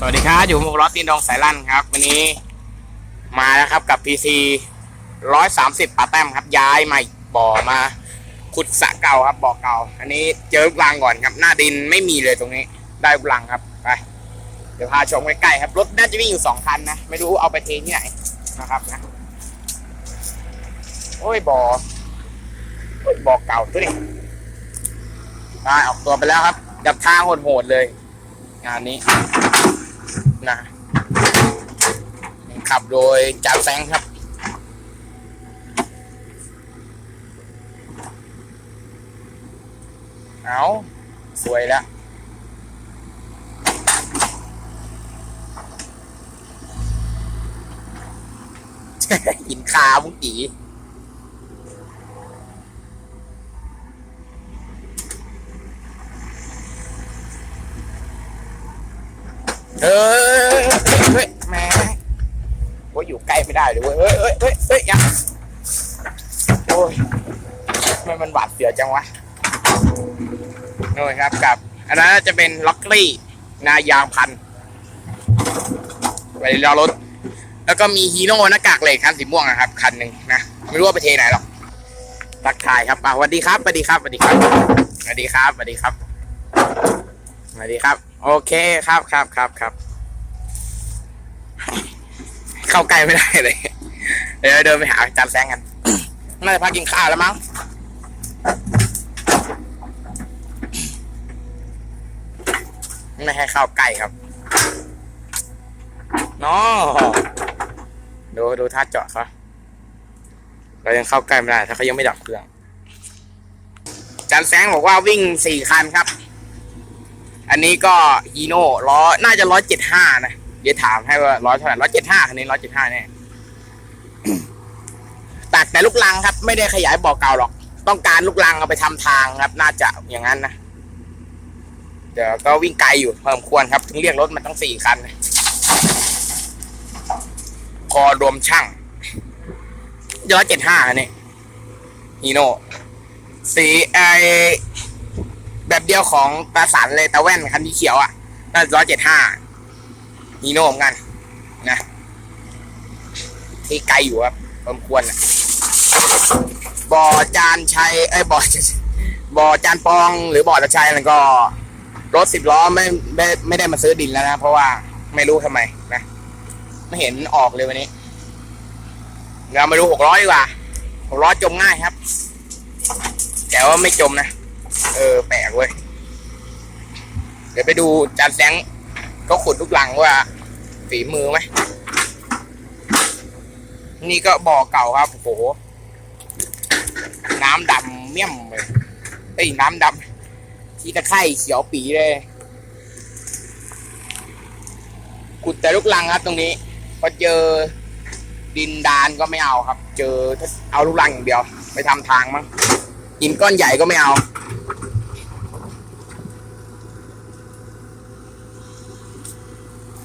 สวัสดีครับ อยู่มุกรถตีนดองสายลั่นครับ วันนี้มาแล้วครับกับ PC ร้อยสามสิบปาแต้มครับ ย้ายมาบ่อมาขุดสะเก่าครับบ่อเก่า อันนี้เจอลูกรังก่อนครับ หน้าดินไม่มีเลยตรงนี้ ได้ลูกรังครับไปเดี๋ยวพาชมใกล้ๆครับรถน่าจะวิ่งอยู่สองคันนะ ไม่รู้เอาไปเทที่ไหนนะครับนะโอ้ยบ่อโอ้ยบ่อเก่าตัวนี้ได้ออกตัวไปแล้วครับกับทางโหดๆเลย งานนี้ นะ ขับโดยจ่าแซงครับ เอาสวยแล้วกินขาบุ้งกี เฮ้ยเฮ้ยแหม่ว่าอยู่ใกล้ไม่ได้เลยเว้ยเฮ้ยเฮ้ยเฮ้ยเฮ้ยยังโอ้ยทำไมมันบาดเสียวจังวะนู่นครับกับ อันนั้นจะเป็นล็อกลี่นายางพันไปรอรถ แล้วก็มีฮีโน่หน้ากากเหล็กคันสีม่วงนะครับ คันหนึ่งนะไม่รู้ว่าไปเทไหนหรอกตักทายครับอะสวัสดีครับสวัสดีครับสวัสดีครับสวัสดีครับสวัสดีครับสวัสดีครับ โอเคครับครับครับครับ เข้าใกล้ไม่ได้เลย เดี๋ยวเดินไปหาจานแซงกัน น่าจะพักกินข้าวแล้วมั้ง ไม่ให้เข้าใกล้ครับน้อดูดูท่าเจาะเขาเรายังเข้าใกล้ไม่ได้ ถ้าเขายังไม่ดับเครื่องจานแซงบอกว่าวิ่งสี่คันครับ อันนี้ก็ฮีโน่ล้อน่าจะร้อยเจ็ดห้านะ เดี๋ยวถามให้ว่าร้อยเท่าไหร่ร้อยเจ็ดห้าคันนี้ร้อยเจ็ดห้าแน่ตัดแต่ลูกลังครับ ไม่ได้ขยายบ่อเก่าหรอก ต้องการลูกลังเอาไปทำทางครับ น่าจะอย่างนั้นนะเดี๋ยวก็วิ่งไกลอยู่เพอสมควรครับ ถึงเรียกรถมันต้องสี่คันคอรวมช่างร้อยเจ็ดห้าอันนี้ฮีโน่สีไอ แบบเดียวของตาสันเลยตาแว่นคันที่เขียวอะน่าร้อยเจ็ดห้าฮีโน่เหมือนกัน นะที่ไกลอยู่ครับสมควรนะบ่อจานชัยไอ้บ่อบ่อจานปอง หรือบ่อตะชัยแล้วก็ รถสิบล้อไม่ไม่ไม่ได้มาซื้อดินแล้วนะ เพราะว่าไม่รู้ทำไมนะไม่เห็นออกเลยวันนี้เรามาดูหกล้อยดีกว่าหกล้อยจมง่ายครับ แต่ว่าไม่จมนะ เออแปลกเว้ย เดี๋ยวไปดูจานแสงเขาขุดลูกลังว่า ฝีมือไหม นี่ก็บ่อเก่าครับโอ้โห น้ำดำเมี่ยมเลยเอ้ยน้ำดำที่ตะไคร่เขียวปีเลยขุดแต่ลูกลังครับตรงนี้พอเจอดินดานก็ไม่เอาครับ เจอเอาลูกลังอย่างเดียว ไปทำทางมั้งหินก้อนใหญ่ก็ไม่เอา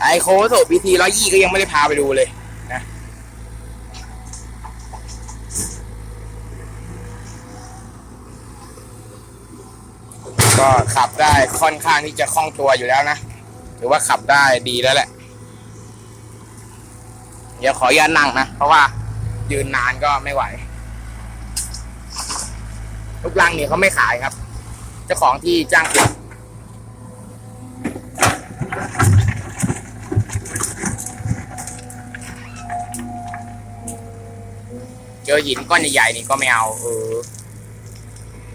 ไอโคโซบีทีร้อยยี่ก็ยังไม่ได้พาไปดูเลยนะก็ขับได้ค่อนข้างที่จะคล่องตัวอยู่แล้วนะถือว่าขับได้ดีแล้วแหละ เดี๋ยวขออนุญาตนั่งนะ เพราะว่ายืนนานก็ไม่ไหวลูกลังนี่เขาไม่ขายครับ เจ้าของที่จ้าง อหินก้อนใหญ่ๆนี่ก็ไม่เอาเออ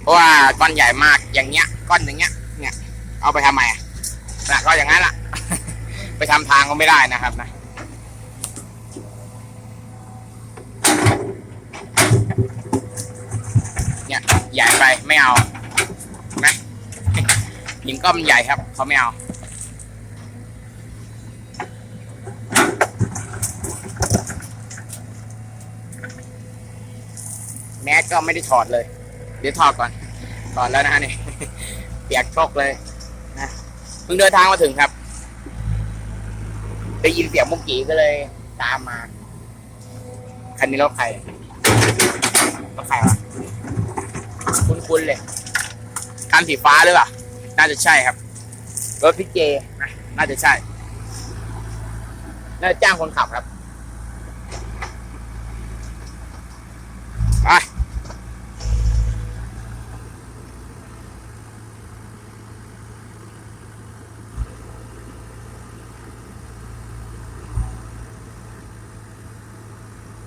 เพราะว่าก้อนใหญ่มากอย่างเงี้ย ก้อนอย่างเงี้ย เนี่ย เอาไปทำไมอะนะก็อย่างนั้นล่ะ ไปทำทางก็ไม่ได้นะครับนะเนี่ยใหญ่ไปไม่เอานะหินก้อนใหญ่ครับเขาไม่เอา แมส ก็ไม่ได้ถอดเลย เดี๋ยวถอดก่อนถอดแล้วนะฮะนี่เปียกโชกเลยนะเพิ่งเดินทางมาถึงครับได้ยินเสียงมุกกี้ก็เลยตามมา คันนี้รถใครรถใครวะคุ้นๆเลยคันสีฟ้าหรือเปล่าน่าจะใช่ครับรถพี่เจน่าจะใช่แล้วจ้างคนขับครับ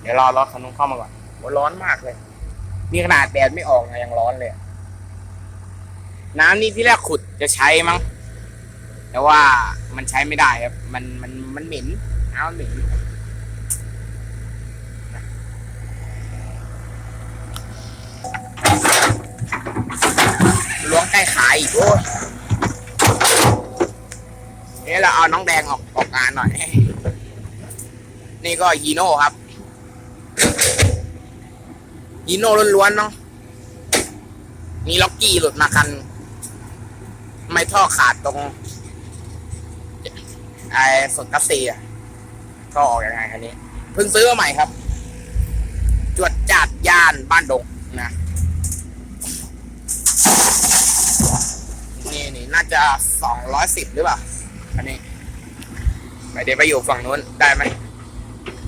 เดี๋ยวรอรถคันนู้นเข้ามาก่อนโหร้อนมากเลย นี่ขนาดแดดไม่ออกนะยังร้อนเลย น้ำนี่ที่แรกขุดจะใช้มั้ง แต่ว่ามันใช้ไม่ได้ครับ มันมันมันเหม็นน้ำมันเหม็นล้วงใกล้ขาอีกโอ้ยนี่เราเอาน้องแดงออกออกงานหน่อย นี่ก็ยีโน่ครับ ยีโน่ล้วนๆเนาะมีล็อกกี้หลุดมาคัน ไม่ท่อขาดตรง ไอ้สนกัสซีอะท่อออกยังไงคันนี้ เพิ่งซื้อมาใหม่ครับ จวดจัดย่านบ้านดงนะ นี่นี่น่าจะสองร้อยสิบหรือเปล่าอันนี้ไปเดี๋ยวไปอยู่ฝั่งนู้นได้ไหม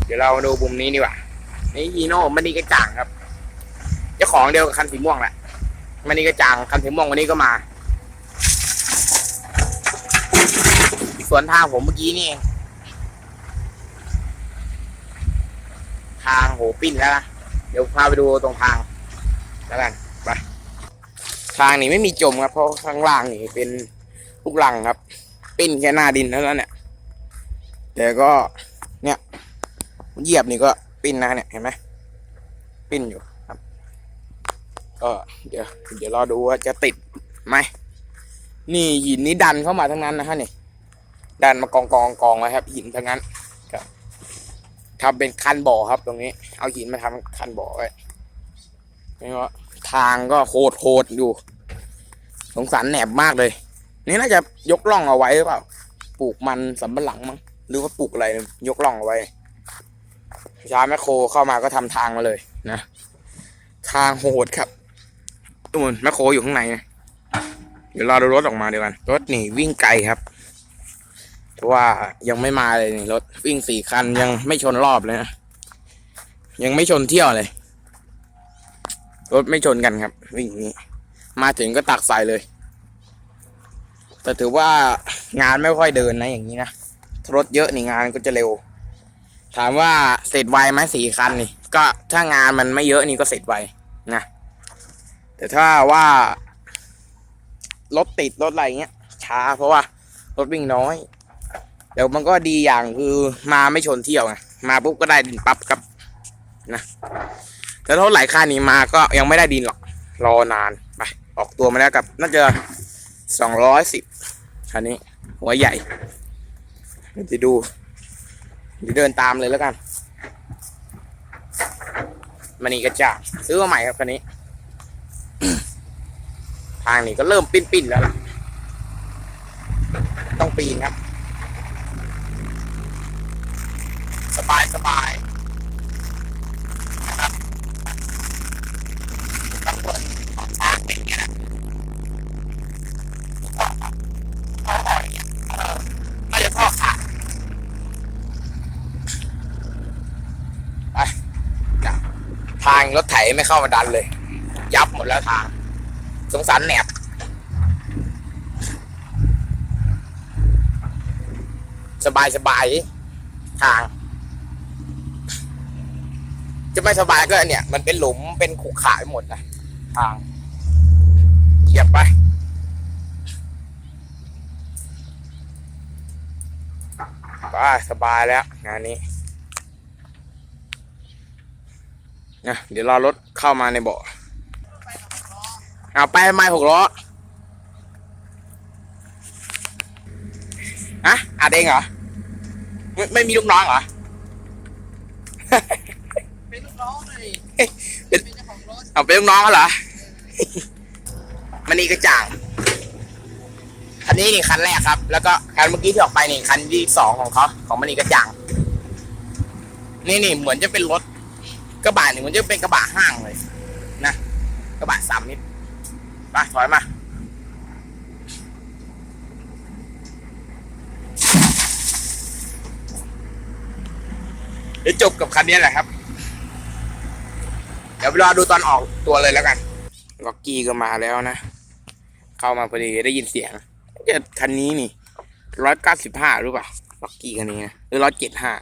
เดี๋ยวเราดูมุมนี้ดีกว่า นี่ยีโน่มันนี่กระจ่างครับ เจ้าของเดียวกับคันสีม่วงแหละมันนี่กระจ่างคันสีม่วงวันนี้ก็มา สวนทางผมเมื่อกี้นี่ ทางโหปิ้นแล้วนะเดี๋ยวพาไปดูตรงทางแล้วกันไปทางนี้ไม่มีจมครับ เพราะข้างล่างนี่เป็นลูกลังครับ ปิ้นแค่หน้าดินเท่านั้นเนี่ยแต่ก็เนี่ยเหยียบนี่ก็ปิ้นนะเนี่ยเห็นไหมปิ้นอยู่ ก็เดี๋ยวเดี๋ยวรอดูว่าจะติดไหมนี่หินนี่ดันเข้ามาทั้งนั้นนะฮะนี่ดันมากองกองกองไว้ครับ หินทั้งนั้นครับทำเป็นคันบ่อครับตรงนี้ เอาหินมาทำคันบ่อไว้นี่ก็ทางก็โหดโหดอยู่ สงสารแหนบมากเลย นี่น่าจะยกล่องเอาไว้หรือเปล่า ปลูกมันสำปะหลังมั้ง หรือว่าปลูกอะไร ยกล่องเอาไว้ชาแมคโครเข้ามาก็ทำทางมาเลยนะ ทางโหดครับ ตุนแมคโครอยู่ข้างในนะเดี๋ยวรอดูรถออกมาเดี๋ยวกัน รถนี่วิ่งไกลครับเพราะว่ายังไม่มาเลยนี่รถวิ่งสี่คันยังไม่ชนรอบเลยนะยังไม่ชนเที่ยวเลย รถไม่ชนกันครับ วิ่งอย่างนี้ มาถึงก็ตักใส่เลย แต่ถือว่างานไม่ค่อยเดินนะอย่างนี้นะรถเยอะนี่งานก็จะเร็ว ถามว่าเสร็จไวไหมสี่คันนี่ ก็ถ้างานมันไม่เยอะนี่ก็เสร็จไวนะ แต่ถ้าว่ารถติดรถอะไรเงี้ย ช้าเพราะว่า รถวิ่งน้อย เดี๋ยวมันก็ดีอย่างคือมาไม่ชนเที่ยวไงมาปุ๊บก็ได้ดินปั๊บครับนะแต่ถ้ารถหลายคันนี้มาก็ยังไม่ได้ดินหรอก รอนานไปออกตัวมาแล้วกับน่าจะสองร้อยสิบคันนี้ หัวใหญ่เดี๋ยวจะดูเดี๋ยวเดินตามเลยแล้วกันมันนี่กระจ่าซื้อมาใหม่ครับคันนี้ ทางนี้ก็เริ่มปิ้นๆแล้วล่ะ ต้องปีนครับ สบายสบายนะครับต้องเปิดของทางเป็นไงนะพ่อท่อย่างเออไม่จะท่อขาดไปทางรถไถไม่เข้ามาดันเลย ยับหมดแล้วทาง สงสารแหนบ สบายสบายทาง จะไม่สบายก็เนี่ย มันเป็นหลุมเป็นขุขระไปหมดนะทางเหยียบไปไปสบายแล้วงานนี้นะเดี๋ยวรอรถเข้ามาในบ่อเอาไปไม้หกล้อฮะ อาเด้งเหรอไม่ไม่มีลูกน้องเหรอ เป็นลูกน้องเลยเป็นเป็นเจ้าของรถเอาเป็นลูกน้องเหรอ มันนี่กระจ่างคันนี้นี่คันแรกครับ แล้วก็คันเมื่อกี้ที่ออกไปนี่คันที่สองของเขาของมันนี่กระจ่าง นี่นี่เหมือนจะเป็นรถกระบะนี่เหมือนจะเป็นกระบะห้างเลย นะ กระบะสามนิดมาถอยมา เดี๋ยวจบกับคันนี้แหละครับ เดี๋ยวรอดูตอนออกตัวเลยแล้วกันล็อกกี้ก็มาแล้วนะ เข้ามาพอดีได้ยินเสียงเจะคันนี้นี่ร้อยเก้าสิบห้าหรือเปล่าล็อกกี้คันนี้นะหรือร้อยเจ็ดห้า